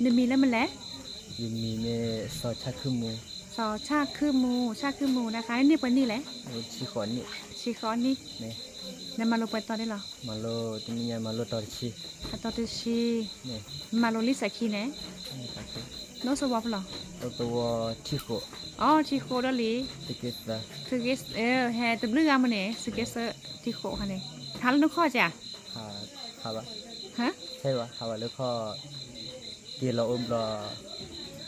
เดมีแล้วมันแหละยิมมีเมซอชักขึ้นมูสอชาคือหมูชาคือหมูนะคะนี่เปิ้นนี่แหละโอชิขอนนี่ชีคอนนี่เนี่ยนำมาโลเปิดตอนได้เหรอมาโลที่นี่มาโลตอร์ชิอะตอติชีเนี่ยมาโลลิสกีเนะนี่ครับโนสวอปเหรอตัวตัวที่โคอ๋อทีโคดอลีติเกตาคือเกสเออแฮตบลึงามันเนี่ยสเกสทีโคค่ะเนี่ยทานแล้วนึกข้อจ้ะหาหาวะฮะใช่ปะหาวะแล้วก็ กีเราอมรอ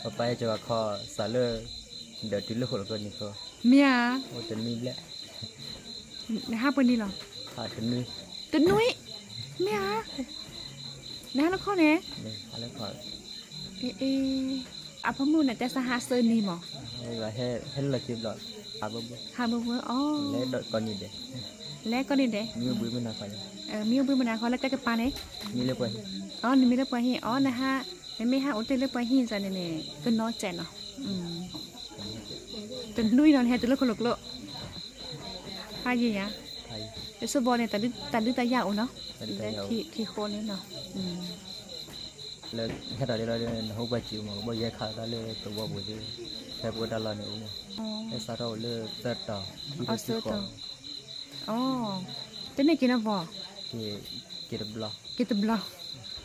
พอไปจะว่าคอสาเลอเดี๋ยวติลุกแล้วก็นี่ก็เมียโอ้จะมีแหละในห้าเปิ้นนี่เหรอหาถึงนี่ตัวนุ้ยเมียนะแล้วข้อเนี่ยนี่แล้วก็เอเออะพมูน่ะแต่สหาเซอร์นี่หมอให้ว่าให้ให้เราจิบหลอดอาบบุหาเบอร์เบอร์อ๋อแล้วดอกก่อนนี่เด้แล้วก็นี่เด้มีบุ้ยมันน่าฟังเออมีอุปมาเขาแล้วจะกระปาเนี่ยมีเลยกว่าอ๋อนี่มีเรื่องปะฮีอ๋อนะฮะ ไม่ไม่ฮะอุตเรื่องปะฮีจ้ะเนี่ยก็น้อยแจนเนาะอืมจนนุ้ยนอนแฮตัวเลือกคนลุกโลพายีอะไทยเดี๋ยวสบอเนี่ยแต่ลึกแต่ลึกแต่ยาวเนาะแต่ลึกแต่ยาวที่ที่โคนนี่เนาะอืมแล้วแค่ตอนนี้เราเดินหัวจิ๋วมาบ่แยกขาได้เลยตัวบ่บุ้ยแค่ปวดดาลเนี่ยอุ้มอ๋อไอ้สาวเราเลิกเติร์ดต่อที่ที่ที่ก่อนอ๋อแต่เนี่ยกินอะไรบ่ที่กินบล็อกกินแต่บล็อกที่เจ๊ที่ใช้โมดเลยบล็อกอ๋ออ๋อนโมโตเลยมาเนี่ยแหละอืมเนอะนโมโตนี่อับอับมาเหรอโมปนับเลยอ๋อปนน้ำเลยอ๋ออะไรก็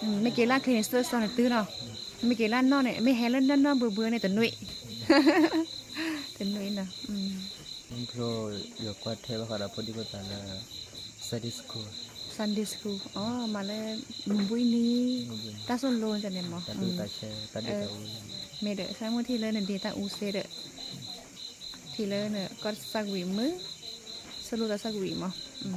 เนี่ยที่เติร์ดต่อเกสเตอร์ซอเกล่าคลีจ้ะเนาะอืมไม่เกล่าคลีเตอร์ซอเนี่ยตื้อเนาะไม่เกล่านอนเนี่ยไม่แฮแล้วนั่นนอนเบื่อเบื่อเนี่ยแต่หนุ่ยแต่หนุ่ยนะอืมมันโปรอยู่กว่าเทวคาราพอดีก็ตาละสดิสคูซันดิสคูอ๋อมาเลยมุมบุยนี้ตาส่วนโลนจ้ะเนี่ยหมอตาอืดูมตาเชตาดูตาอูเมเดใช้มือที่เลยเนี่ยดีตาอูเซเดทีเลยเนี่ยก็สักหวีมือสรุปตาสักหวีมั้งอืม